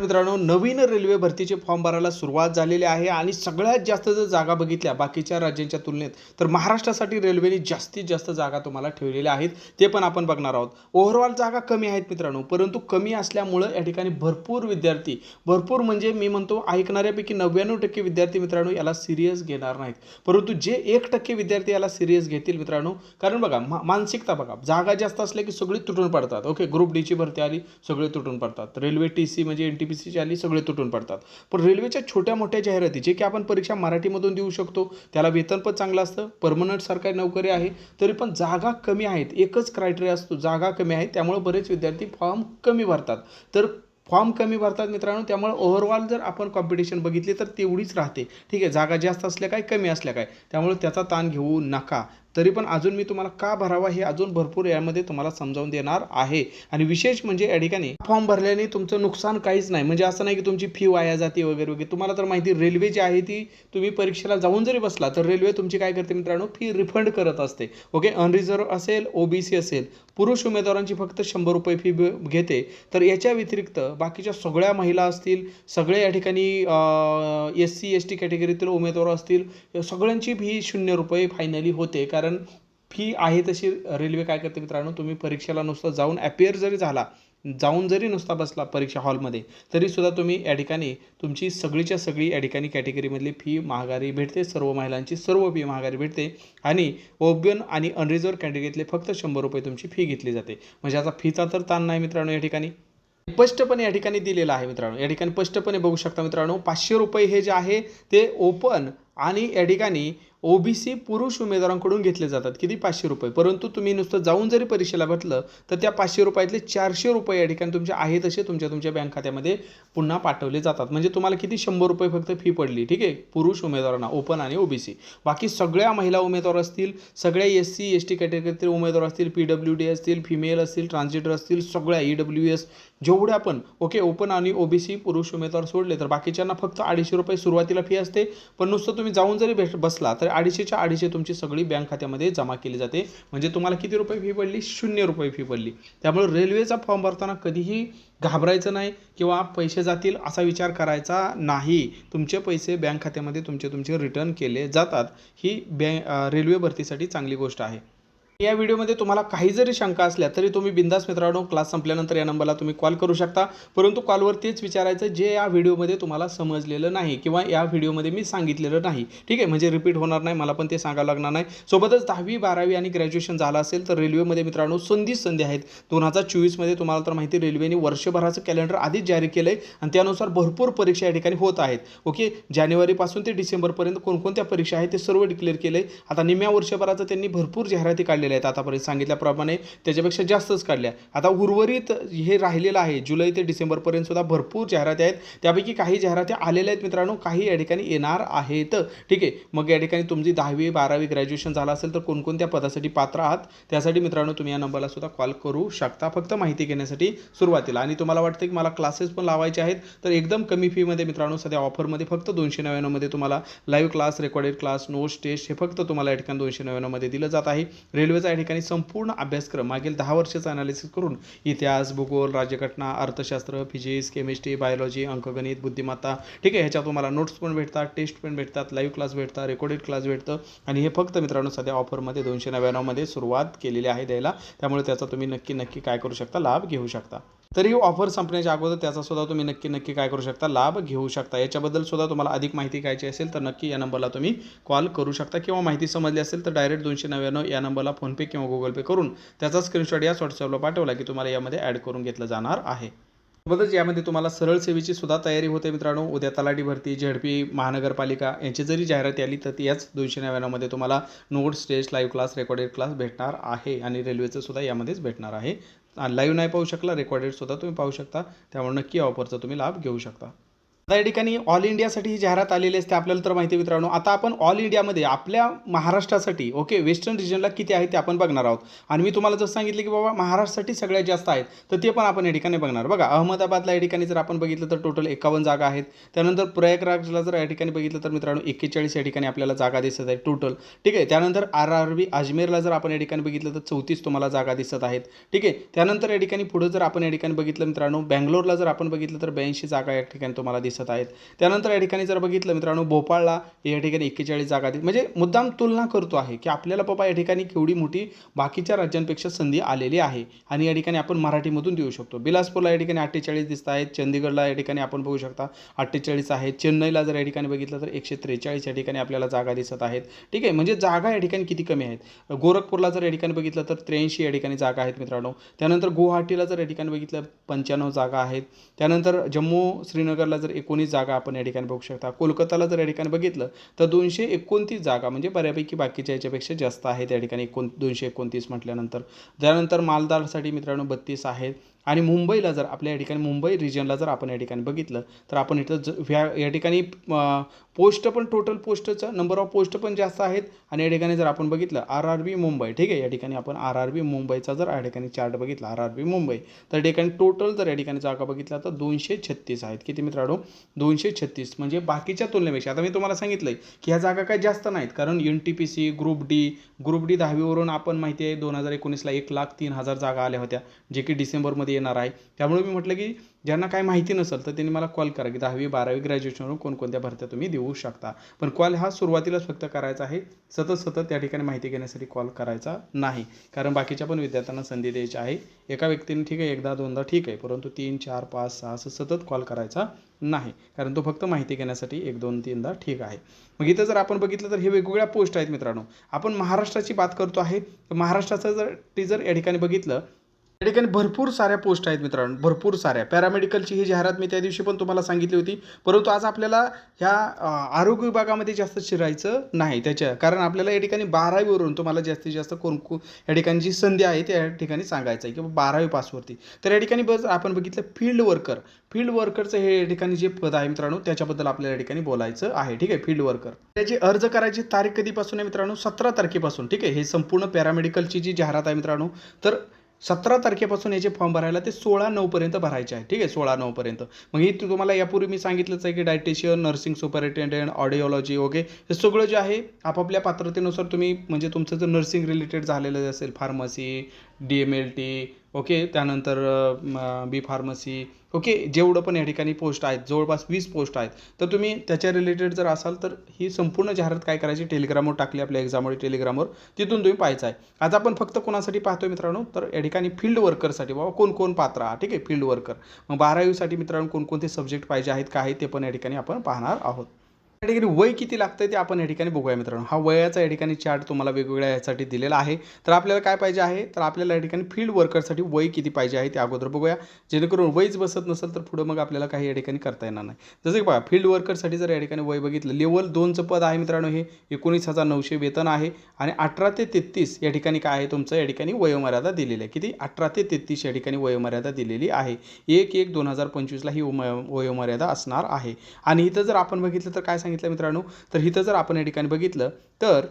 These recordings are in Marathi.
मित्रांनो नवीन रेल्वे भरतीचे फॉर्म भरायला सुरुवात झालेली आहे आणि सगळ्यात जास्त जर जागा बघितल्या बाकीच्या राज्यांच्या तुलनेत तर महाराष्ट्रासाठी रेल्वेने जास्तीत जास्त जागा तुम्हाला ठेवलेल्या आहेत. ते पण आपण बघणार आहोत. ओव्हरऑल जागा कमी आहेत मित्रांनो परंतु कमी असल्यामुळं या ठिकाणी भरपूर विद्यार्थी भरपूर म्हणजे मी म्हणतो ऐकणाऱ्यापैकी नव्याण्णव टक्के विद्यार्थी मित्रांनो याला सिरियस घेणार नाहीत. परंतु जे एक टक्के विद्यार्थी याला सिरियस घेतील मित्रांनो कारण बघा मा मानसिकता बघा जागा जास्त असल्या की सगळी तुटून पडतात. ओके ग्रुप डीची भरती आली सगळे तुटून पडतात. रेल्वे टी सी म्हणजे एन टी बी सी आली सगळे तुटून पडतात. पण रेल्वेच्या छोट्या मोठ्या जाहिराती जे की आपण परीक्षा मराठीमधून देऊ शकतो त्याला वेतन पण चांगलं असतं परमनंट सरकारी नोकरी आहे तरी पण जागा कमी आहेत. एकच क्रायटेरिया असतो जागा कमी आहे त्यामुळे बरेच विद्यार्थी फॉर्म कमी भरतात. तर फॉर्म कमी भरतात मित्रांनो त्यामुळे ओव्हरऑल जर आपण कॉम्पिटिशन बघितली तर तेवढीच राहते. ठीक आहे जागा जास्त असल्या काय कमी असल्या काय. त्यामुळे त्याचा ताण घेऊ नका. तरी पण अजून मी तुम्हाला का भरावा हे अजून भरपूर यामध्ये तुम्हाला समजावून देणार आहे. आणि विशेष म्हणजे या ठिकाणी फॉर्म भरल्याने तुमचं नुकसान काहीच नाही. म्हणजे असं नाही की तुमची फी वाया जाते वगैरे वगैरे. तुम्हाला तर माहिती रेल्वे जी आहे ती तुम्ही परीक्षेला जाऊन जरी बसला तर रेल्वे तुमची काय करते मित्रांनो? फी रिफंड करत असते. ओके अनरिझर्व असेल ओबीसी असेल पुरुष उमेदवारांची फक्त शंभर रुपये फी घेते. तर याच्या व्यतिरिक्त बाकीच्या सगळ्या महिला असतील सगळे या ठिकाणी एस सी एस टी कॅटेगरीतील उमेदवार असतील सगळ्यांची फी शून्य रुपये फायनली होते. कारण कारण फी आहे तशी रेल्वे काय करते मित्रांनो? तुम्ही परीक्षेला नुसतं जाऊन ॲपियर जरी झाला जाऊन जरी नुसता बसला परीक्षा हॉलमध्ये तरीसुद्धा तुम्ही या ठिकाणी तुमची सगळीच्या सगळी या ठिकाणी कॅटेगरीमधली फी महागारी भेटते सर्व महिलांची सर्व फी महागारी भेटते आणि ओबियन आणि अनरिझर्व कॅटेगरीतले फक्त शंभर रुपये तुमची फी घेतली जाते. म्हणजे आता फीचा तर ताण नाही मित्रांनो या ठिकाणी. स्पष्टपणे या ठिकाणी दिलेलं आहे मित्रांनो. या ठिकाणी स्पष्टपणे बघू शकता मित्रांनो पाचशे रुपये हे जे आहे ते ओपन आणि या ठिकाणी ओबीसी पुरुष उमेदवारांकडून घेतले जातात. किती? पाचशे रुपये. परंतु तुम्ही नुसतं जाऊन जरी परीक्षेला बसलं तर त्या पाचशे रुपयातले चारशे रुपये या ठिकाणी तुमचे आहे तसे तुमच्या तुमच्या बँक खात्यामध्ये पुन्हा पाठवले जातात. म्हणजे तुम्हाला किती? शंभर रुपये फक्त फी पडली. ठीक आहे? पुरुष उमेदवारांना ओपन आणि ओबीसी बाकी सगळ्या महिला उमेदवार असतील सगळ्या एस सी एस टी कॅटेगरीतील उमेदवार असतील पी डब्ल्यू डी असतील फिमेल असतील ट्रान्सजेंडर असतील सगळ्या ई डब्ल्यू एस जेवढ्या पण ओके? ओपन आणि ओबीसी पुरुष उमेदवार सोडले तर बाकीच्यांना फक्त अडीचशे रुपये सुरुवातीला फी असते. पण नुसतं तुम्ही जाऊन जरी भेट बसला तर अडीचशेच्या अडीचशे तुमची सगळी बँक खात्यामध्ये जमा केली जाते. म्हणजे तुम्हाला किती रुपये फी पडली? शून्य रुपये फी पडली. त्यामुळे रेल्वेचा फॉर्म भरताना कधीही घाबरायचं नाही किंवा पैसे जातील असा विचार करायचा नाही. तुमचे पैसे बँक खात्यामध्ये तुमचे तुमचे रिटर्न केले जातात. ही बँक रेल्वे भरतीसाठी चांगली गोष्ट आहे. या व्हिडिओमध्ये तुम्हाला काही जरी शंका असल्या तरी तुम्ही बिंदास मित्रांनो क्लास संपल्यानंतर या नंबरला तुम्ही कॉल करू शकता. परंतु कॉलवर तेच विचारायचं जे या व्हिडिओमध्ये तुम्हाला समजलेलं नाही किंवा या व्हिडिओमध्ये मी सांगितलेलं नाही. ठीक आहे? म्हणजे रिपीट होणार नाही मला पण ते सांगावं लागणार नाही. सोबतच दहावी बारावी आणि ग्रॅज्युएशन झालं असेल तर रेल्वेमध्ये मित्रांनो संधीच संधी आहेत. दोन हजार चोवीसमध्ये तुम्हाला तर माहिती रेल्वेने वर्षभराचं कॅलेंडर आधीच जारी केलं आहे आणि त्यानुसार भरपूर परीक्षा या ठिकाणी होत आहेत. ओके? जानेवारीपासून ते डिसेंबरपर्यंत कोणकोणत्या परीक्षा आहेत ते सर्व डिक्लेअर केलं आहे आता निम्या वर्षभराचं त्यांनी भरपूर जाहिराती काढलेल्या आहेत आतापर्यंत सांगितल्याप्रमाणे त्याच्यापेक्षा जास्तच काढल्या. आता उर्वरित हे राहिलेलं आहे जुलै ते डिसेंबरपर्यंत सुद्धा भरपूर जाहिराती आहेत. त्यापैकी काही जाहिराती आलेल्या आहेत मित्रांनो काही या ठिकाणी येणार आहेत. ठीक आहे मग या ठिकाणी तुमची दहावी बारावी ग्रॅज्युएशन झालं असेल तर कोणकोणत्या पदासाठी पात्र आहात? त्यासाठी मित्रांनो तुम्ही या नंबरला सुद्धा कॉल करू शकता फक्त माहिती घेण्यासाठी सुरुवातीला. आणि तुम्हाला वाटतं की मला क्लासेस पण लावायचे आहेत तर एकदम कमी फीमध्ये मित्रांनो सध्या ऑफरमध्ये फक्त दोनशे नव्याण्णवमध्ये तुम्हाला live class recorded class notes test हे फक्त तुम्हाला या ठिकाणी दोनशे नव्याण्णवमध्ये दिलं जात आहे. रेल्वे रेल्वेचा या ठिकाणी संपूर्ण अभ्यासक्रम मागील दहा वर्षाचा अनालिसिस करून इतिहास भूगोल राज्यघटना अर्थशास्त्र फिजिक्स केमिस्ट्री बायोलॉजी अंकगणित बुद्धिमत्ता ठीक आहे ह्याच्यात तुम्हाला नोट्स पण भेटतात टेस्ट पण भेटतात लाईव्ह क्लास भेटतात रेकॉर्डेड क्लास भेटतं. आणि हे फक्त मित्रांनो सध्या ऑफरमध्ये दोनशे नव्याण्णवमध्ये सुरुवात केलेली आहे द्यायला. त्यामुळे त्याचा तुम्ही नक्की नक्की काय करू शकता लाभ घेऊ शकता. तरी ऑफर संपण्याच्या अगोदर त्याचा सुद्धा तुम्ही नक्की नक्की काय करू शकता? लाभ घेऊ शकता. याच्याबद्दल सुद्धा तुम्हाला अधिक माहिती घ्यायची असेल तर नक्की या नंबरला तुम्ही कॉल करू शकता. किंवा माहिती समजली असेल तर डायरेक्ट दोनशे नव्याण्णव या नंबरला फोनपे किंवा गुगल पे करून त्याचा स्क्रीनशॉट या व्हॉट्सअपला पाठवला की तुम्हाला यामध्ये ॲड करून घेतलं जाणार आहे. सोबतच यामध्ये तुम्हाला सरळ सेवेची सुद्धा तयारी होते मित्रांनो. उद्या तलाठी भरती झेडपी महानगरपालिका यांची जरी जाहिराती आली तर ती याच दोनशे नव्याण्णवमध्ये तुम्हाला notes stage live class recorded class भेटणार आहे. आणि रेल्वेचं सुद्धा यामध्येच भेटणार आहे. लाईव्ह नाही पाहू शकला रेकॉर्डेड सुद्धा तुम्ही पाहू शकता. त्यामुळे नक्की ऑफरचा तुम्ही लाभ घेऊ शकता. आता या ठिकाणी ऑल इंडियासाठी ही जाहिरात आलेली असते आपल्याला तर माहिती आहे मित्रांनो. आता आपण ऑल इंडियामध्ये आपल्या महाराष्ट्रासाठी ओके वेस्टर्न रिजनला किती आहे ते आपण बघणार आहोत. आणि मी तुम्हाला जसं सांगितलं की बाबा महाराष्ट्रासाठी सगळ्यात जास्त आहेत तर ते पण आपण या ठिकाणी बघणार. बघा अहमदाबादला या ठिकाणी जर आपण बघितलं तर टोटल एकावन्न जागा आहेत. त्यानंतर प्रयागराजला जर या ठिकाणी बघितलं तर मित्रांनो एक्केचाळीस या ठिकाणी आपल्याला जागा दिसत आहे टोटल ठीक आहे त्यानंतर आर आर बी अजमेरला जर आपण या ठिकाणी बघितलं तर चौतीस तुम्हाला जागा दिसत आहेत. ठीक आहे त्यानंतर या ठिकाणी पुढं जर आपण या ठिकाणी बघितलं मित्रांनो बँगलोरला जर आपण बघितलं तर ब्याऐंशी जागा या ठिकाणी तुम्हाला दिसत आहेत त्यानंतर या ठिकाणी जर बघितलं मित्रांनो भोपाळला या ठिकाणी एक्केचाळीस जागा दिस म्हणजे मुद्दाम तुलना करतो आहे की आपल्याला बाबा या ठिकाणी केवढी मोठी बाकीच्या राज्यांपेक्षा संधी आलेली आहे आणि या ठिकाणी आपण मराठीमधून देऊ शकतो बिलासपूरला या ठिकाणी अठ्ठेचाळीस दिसत आहेत चंदीगडला या ठिकाणी आपण बघू शकता अठ्ठेचाळीस आहेत चेन्नईला जर या ठिकाणी बघितलं तर एकशे त्रेचाळीस या ठिकाणी आपल्याला जागा दिसत आहेत ठीक आहे म्हणजे जागा या ठिकाणी किती कमी आहेत गोरखपूरला जर या ठिकाणी बघितलं तर त्र्याऐंशी या ठिकाणी जागा आहेत मित्रांनो त्यानंतर गुवाहाटीला जर या ठिकाणी बघितलं पंच्याण्णव जागा आहेत त्यानंतर जम्मू श्रीनगरला जर एकोणीस जागा आपण या ठिकाणी बघू शकता. कोलकाताला जर या ठिकाणी बघितलं तर दोनशे एकोणतीस जागा म्हणजे बऱ्यापैकी बाकीच्या याच्यापेक्षा जास्त आहेत या ठिकाणी एकोण दोनशे एकोणतीस म्हटल्यानंतर. त्यानंतर मालदारसाठी मित्रांनो बत्तीस आहेत. आणि मुंबईला जर आपल्या या ठिकाणी मुंबई रिजनला जर आपण या ठिकाणी बघितलं तर आपण इथं ज ह्या या ठिकाणी पोस्ट पण टोटल पोस्टचं नंबर ऑफ पोस्ट पण जास्त आहेत. आणि या ठिकाणी जर आपण बघितलं आर आर बी मुंबई ठीक आहे? या ठिकाणी आपण आर आर बी मुंबईचा जर या ठिकाणी चार्ट बघितला आर आर बी मुंबई तर या ठिकाणी टोटल जर या ठिकाणी जागा बघितला तर दोनशे छत्तीस आहेत. किती मित्रांनो? दोनशे छत्तीस. म्हणजे बाकीच्या तुलनेपेक्षा आता मी तुम्हाला सांगितलं की ह्या जागा काही जास्त नाहीत. कारण N T P C group D group D दहावीवरून आपण माहिती आहे दोन हजार एकोणीसला एक लाख तीन हजार जागा आल्या होत्या जे की डिसेंबरमध्ये येणार आहे. त्यामुळे मी म्हटलं की ज्यांना काय माहिती नसेल तर त्यांनी मला कॉल करा. की दहावी बारावी ग्रॅज्युएशनवरून कोणकोणत्या भरत्या तुम्ही देऊ शकता. पण कॉल हा सुरुवातीलाच फक्त करायचा आहे. सतत सतत त्या ठिकाणी माहिती घेण्यासाठी कॉल करायचा नाही. कारण बाकीच्या पण विद्यार्थ्यांना संधी द्यायची आहे. एका व्यक्तीने ठीक आहे एकदा दोनदा ठीक आहे. परंतु तीन चार पाच सहा असं सतत कॉल करायचा नाही. कारण तो फक्त माहिती घेण्यासाठी एक दोन तीनदा ठीक आहे. मग इथं जर आपण बघितलं तर हे वेगवेगळ्या पोस्ट आहेत मित्रांनो. आपण महाराष्ट्राची बात करतो आहे. तर महाराष्ट्राचं जर टी जर या ठिकाणी बघितलं या ठिकाणी भरपूर साऱ्या पोस्ट आहेत मित्रांनो भरपूर साऱ्या. पॅरामेडिकलची ही जाहिरात मी त्या दिवशी पण तुम्हाला सांगितली होती. परंतु आज आपल्याला ह्या आरोग्य विभागामध्ये जास्त शिरायचं नाही. त्याच्या कारण आपल्याला या ठिकाणी बारावीवरून तुम्हाला जास्तीत जास्त कोण या ठिकाणी जी संधी आहे त्या ठिकाणी सांगायचं आहे. किंवा बारावी पासवरती. तर या ठिकाणी बस आपण बघितलं फील्ड वर्कर फील्ड वर्करचं हे या ठिकाणी जे पद आहे मित्रांनो त्याच्याबद्दल आपल्याला या ठिकाणी बोलायचं आहे. ठीक आहे फील्ड वर्कर त्याची अर्ज करायची तारीख कधीपासून आहे मित्रांनो? सतरा तारखेपासून. ठीक आहे हे संपूर्ण पॅरामेडिकलची जी जाहिरात आहे मित्रांनो तर सतरा तारखेपासून याचे फॉर्म भरायला ते सोळा नऊपर्यंत भरायचे आहे. ठीक आहे सोळा नऊपर्यंत मग ही तुम्हाला यापूर्वी मी सांगितलंच आहे की dietitian nursing superintendent audiology okay हे सगळं जे आहे आपापल्या पात्रतेनुसार तुम्ही म्हणजे तुमचं जर नर्सिंग रिलेटेड झालेलं असेल pharmacy D M L T okay त्यानंतर बी फार्मसी ओके जेवढं पण या ठिकाणी पोस्ट आहेत जवळपास वीस पोस्ट आहेत. तर तुम्ही त्याच्या रिलेटेड जर असाल तर ही संपूर्ण जाहिरात काय करायची? टेलिग्रामवर टाकली आपल्या एक्झामवर टेलिग्रामवर तिथून तुम्ही पाहायचं आहे आज आपण फक्त कोणासाठी पाहतोय मित्रांनो? तर या ठिकाणी फील्ड वर्करसाठी बाबा कोण कोण पात्र आहात? ठीक आहे? फील्ड वर्कर मग बारावीसाठी मित्रांनो कोणकोणते सब्जेक्ट पाहिजे आहेत काय ते पण या ठिकाणी आपण पाहणार आहोत. या ठिकाणी वय किती लागतं ते आपण या ठिकाणी बघूया मित्रांनो. हा वयाचा या ठिकाणी चार्ट तुम्हाला वेगवेगळ्या यासाठी दिलेला आहे. तर आपल्याला काय पाहिजे आहे? तर आपल्याला या ठिकाणी फील्ड वर्करसाठी वय किती पाहिजे आहे ते अगोदर बघूया. जेणेकरून वयच बसत नसेल तर पुढं मग आपल्याला काही या ठिकाणी करता येणार नाही. जसं की बघा फील्ड वर्करसाठी जर या ठिकाणी वय बघितलं लेवल दोनचं पद आहे मित्रांनो हे. एकोणीस हजार नऊशे वेतन आहे. आणि अठरा ते तेहतीस या ठिकाणी काय आहे? तुमचं या ठिकाणी वयोमर्यादा दिलेली आहे. किती? अठरा ते तेहतीस या ठिकाणी वयोमर्यादा दिलेली आहे. एक एक दोन हजार पंचवीसला ही वयोमर्यादा असणार आहे. आणि इथं जर आपण बघितलं तर काय सांगितलं? मित्रांनो तर इथं जर आपण या ठिकाणी बघितलं तर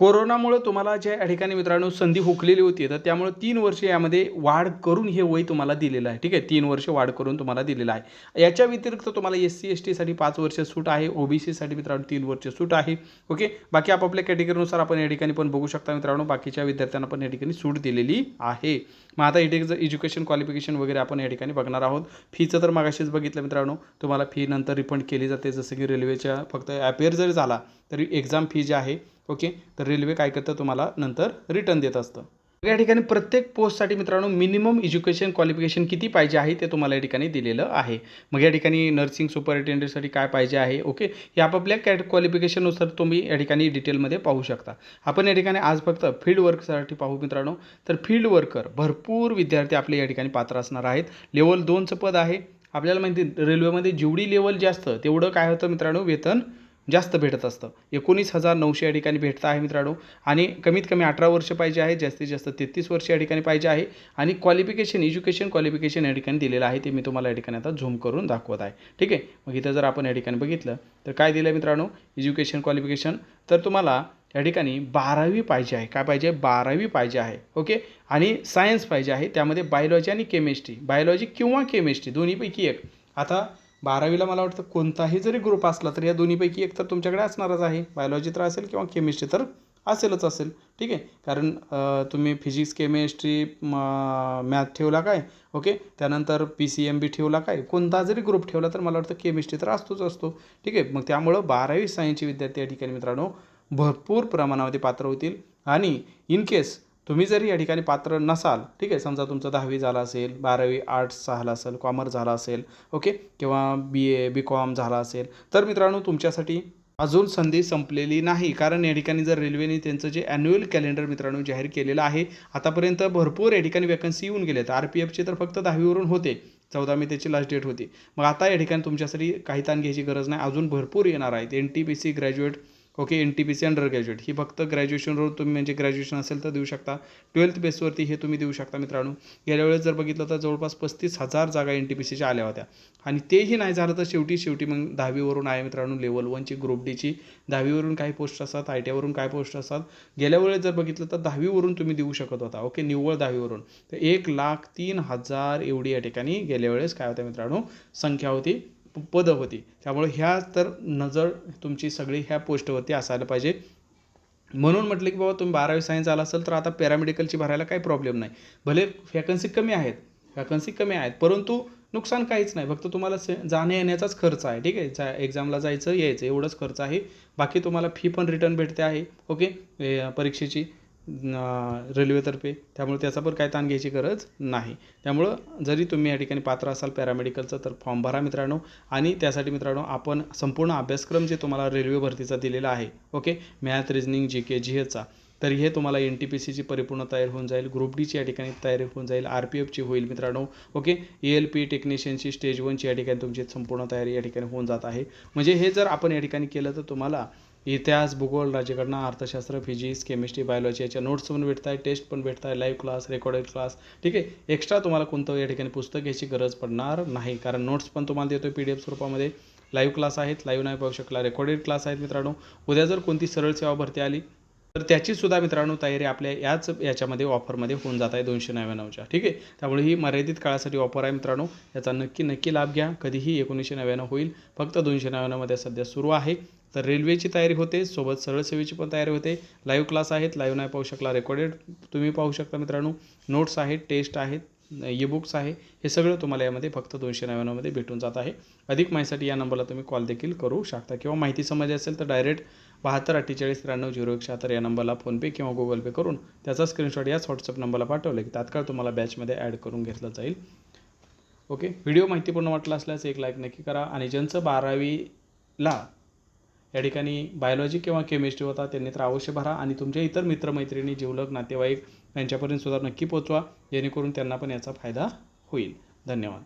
कोरोनामुळे तुम्हाला ज्या या ठिकाणी मित्रांनो संधी हुकलेली होती तर त्यामुळे तीन वर्ष यामध्ये वाढ करून हे वय तुम्हाला दिलेलं आहे. ठीक आहे? तीन वर्ष वाढ करून तुम्हाला दिलेलं आहे. याच्या व्यतिरिक्त तुम्हाला एस सी एस टीसाठी पाच वर्ष सूट आहे. ओ बी सीसाठी मित्रांनो तीन वर्ष सूट आहे. ओके? बाकी आपापल्या कॅटेगरीनुसार आपण या ठिकाणी पण बघू शकता मित्रांनो. बाकीच्या विद्यार्थ्यांना पण या ठिकाणी सूट दिलेली आहे. मग आता इथे एज्युकेशन क्वालिफिकेशन वगैरे आपण या ठिकाणी बघणार आहोत. फीचं तर मागाशीच बघितलं मित्रांनो. तुम्हाला फी नंतर रिफंड केली जाते. जसं की रेल्वेच्या फक्त ॲपेअर जरी झाला तरी एक्झाम फी जी आहे ओके? तर रेल्वे काय करतं तुम्हाला नंतर रिटर्न देत असतं. या ठिकाणी प्रत्येक पोस्टसाठी मित्रांनो मिनिमम एज्युकेशन क्वालिफिकेशन किती पाहिजे आहे ते तुम्हाला या ठिकाणी दिलेलं आहे. मग या ठिकाणी नर्सिंग सुपरिटेंडेंटसाठी काय पाहिजे आहे ओके? हे आपापल्या कॅट क्वालिफिकेशननुसार तुम्ही या ठिकाणी डिटेलमध्ये पाहू शकता. आपण या ठिकाणी आज फक्त फील्ड वर्कसाठी पाहू मित्रांनो. तर फील्ड वर्कर भरपूर विद्यार्थी आपले या ठिकाणी पात्र असणार आहेत. लेवल दोनचं पद आहे. आपल्याला माहिती रेल्वेमध्ये जेवढी लेवल जास्त तेवढं काय होतं मित्रांनो? वेतन जास्त भेटत असतं. एकोणीस हजार नऊशे या ठिकाणी भेटतं आहे मित्रांनो. आणि कमीत कमी अठरा वर्ष पाहिजे आहे जास्तीत जास्त तेहतीस वर्ष या ठिकाणी पाहिजे आहे. आणि क्वालिफिकेशन एज्युकेशन क्वालिफिकेशन या ठिकाणी दिलेलं आहे ते मी तुम्हाला या ठिकाणी आता झूम करून दाखवत आहे. ठीक आहे? मग इथं जर आपण या ठिकाणी बघितलं तर काय दिलं आहे मित्रांनो? एज्युकेशन क्वालिफिकेशन तर तुम्हाला या ठिकाणी बारावी पाहिजे आहे. काय पाहिजे? बारावी पाहिजे आहे. ओके? आणि सायन्स पाहिजे आहे. त्यामध्ये बायोलॉजी आणि केमिस्ट्री बायोलॉजी किंवा केमिस्ट्री दोन्हीपैकी एक. आता बारावीला मला वाटतं कोणताही जरी ग्रुप असला तर या दोन्हीपैकी एक तर तुमच्याकडे असणारच आहे. बायोलॉजी तर असेल किंवा केमिस्ट्री तर असेलच असेल. ठीक आहे? कारण तुम्ही फिजिक्स केमिस्ट्री मॅथ ठेवला काय? ओके त्यानंतर पी सी एम बी ठेवला काय? कोणता जरी ग्रुप ठेवला तर मला वाटतं केमिस्ट्री तर असतोच असतो. ठीक आहे? मग त्यामुळं बारावी सायन्सचे विद्यार्थी या ठिकाणी मित्रांनो भरपूर प्रमाणामध्ये पात्र होतील. आणि इन केस तुम्ही जरी या ठिकाणी पात्र नसाल ठीक आहे समजा तुमचं दहावी झाला असेल बारावी आर्ट्स झाला असेल कॉमर्स झाला असेल ओके किंवा बी ए बी कॉम झाला असेल तर मित्रांनो तुमच्यासाठी अजून संधी संपलेली नाही. कारण या ठिकाणी जर रेल्वेने त्यांचं जे ॲन्युअल कॅलेंडर मित्रांनो जाहीर केलेलं आहे आतापर्यंत भरपूर या ठिकाणी वॅकन्सी येऊन गेल्यात आर पी एफची तर फक्त दहावीवरून होते. चौदा मे त्याची लास्ट डेट होती. मग आता या ठिकाणी तुमच्यासाठी काही ताण घ्यायची गरज नाही. अजून भरपूर येणार आहेत. N T P C graduate okay N T P C under graduate ही फक्त ग्रॅज्युएशनवर तुम्ही म्हणजे ग्रॅज्युएशन असेल तर देऊ शकता. ट्वेल्थ बेसवरती हे तुम्ही देऊ शकता मित्रांनो. गेल्या वेळेस जर बघितलं तर जवळपास पस्तीस हजार जागा एन टी पी सीच्या आल्या होत्या. आणि तेही नाही झालं तर शेवटी शेवटी मग दहावीवरून आहे मित्रांनो लेवल वनची ग्रुप डीची दहावीवरून काही पोस्ट असतात आय टी आयवरून काय पोस्ट असतात. गेल्या वेळेस जर बघितलं तर दहावीवरून तुम्ही देऊ शकत होता. ओके निव्वळ दहावीवरून तर एक लाख तीन हजार एवढी या ठिकाणी गेल्या वेळेस काय होत्या मित्रांनो? संख्या होती. पदं होती. त्यामुळे ह्या तर नजर तुमची सगळी ह्या पोस्टवरती असायला पाहिजे. म्हणून म्हटलं की बाबा तुम्ही बारावी सायन्स आला असेल तर आता पॅरामेडिकलची भरायला काही प्रॉब्लेम नाही. भले वॅकन्सी कमी आहेत वॅकन्सी कमी आहेत परंतु नुकसान काहीच नाही. फक्त तुम्हाला से जाण्या येण्याचाच खर्च आहे. ठीक आहे? जा एक्झामला जायचं यायचं एवढंच खर्च आहे. बाकी तुम्हाला फी पण रिटर्न भेटते आहे. ओके परीक्षेची. रेल्वेतर्फे. त्यामुळे त्याचा पण काय ताण घ्यायची गरज नाही. त्यामुळं जरी तुम्ही या ठिकाणी पात्र असाल पॅरामेडिकलचं तर फॉर्म भरा मित्रांनो. आणि त्यासाठी मित्रांनो आपण संपूर्ण अभ्यासक्रम जे तुम्हाला रेल्वे भरतीचा दिलेला आहे okay? Math reasoning G K G एचा तर हे तुम्हाला एन टी पी सीची परिपूर्ण तयारी होऊन जाईल. ग्रुप डीची या ठिकाणी तयारी होऊन जाईल. आर पी एफची होईल मित्रांनो ओके? ए एल पी टेक्निशियनची स्टेज वनची या ठिकाणी तुमची संपूर्ण तयारी या ठिकाणी होऊन जात आहे. म्हणजे हे जर आपण या ठिकाणी केलं तर तुम्हाला इतिहास भूगोल राज्यघटना अर्थशास्त्र फिजिक्स केमिस्ट्री बायोलॉजी याच्या नोट्स पण भेटत आहे टेस्ट पण भेटत आहे लाईव्ह क्लास रेकॉर्डेड क्लास ठीक आहे? एक्स्ट्रा तुम्हाला कोणतं या ठिकाणी पुस्तक घ्यायची गरज पडणार नाही. कारण नोट्स पण तुम्हाला देतो पी डी एफ स्वरूपामध्ये. लाईव्ह क्लास आहेत लाईव्ह नाही पाहू शकला रेकॉर्डेड क्लास आहेत मित्रांनो. उद्या जर कोणती सरळ सेवा भरती आली तर त्याची सुद्धा मित्रांनो तयारी आपल्या याच याच्यामध्ये ऑफरमध्ये होऊन जात आहे दोनशे नव्याण्णवच्या. ठीक आहे? त्यामुळे ही मर्यादित काळासाठी ऑफर आहे मित्रांनो. याचा नक्की नक्की लाभ घ्या. कधीही एकोणीसशे नव्याण्णव होईल. फक्त दोनशे नव्याण्णवमध्ये सध्या सुरू आहे. तर रेल्वेची तयारी होते. सोबत सरळ सेवेची पण तयारी होते. लाईव्ह क्लास आहेत. लाईव्ह नाही पाहू शकला. रेकॉर्डेड तुम्ही पाहू शकता मित्रांनो. नोट्स आहेत. टेस्ट आहेत. ई बुक्स आहे. हे सगळं तुम्हाला यामध्ये फक्त दोनशे नव्याण्णवमध्ये भेटून जात आहे. अधिक माहितीसाठी या नंबरला तुम्ही कॉल देखील करू शकता. किंवा माहिती समजली असेल तर डायरेक्ट बहात्तर अठ्ठेचाळीस त्र्याण्णव झिरो एक शहात्तर या नंबरला फोनपे किंवा गुगल पे करून त्याचा स्क्रीनशॉट याच व्हॉट्सअप नंबरला पाठवलं की तात्काळ तुम्हाला बॅचमध्ये ॲड करून घेतलं जाईल. ओके व्हिडिओ माहितीपूर्ण वाटला असल्यास एक लाईक नक्की करा. आणि ज्यांचं बारावीला या ठिकाणी बायोलॉजी किंवा केमिस्ट्री होता त्यांनी तर अवश्य भरा. आणि तुमच्या इतर मित्रमैत्रिणी जीवलग नातेवाईक यांच्यापर्यंत सुद्धा नक्की पोचवा जेणेकरून त्यांना पण याचा फायदा होईल. धन्यवाद.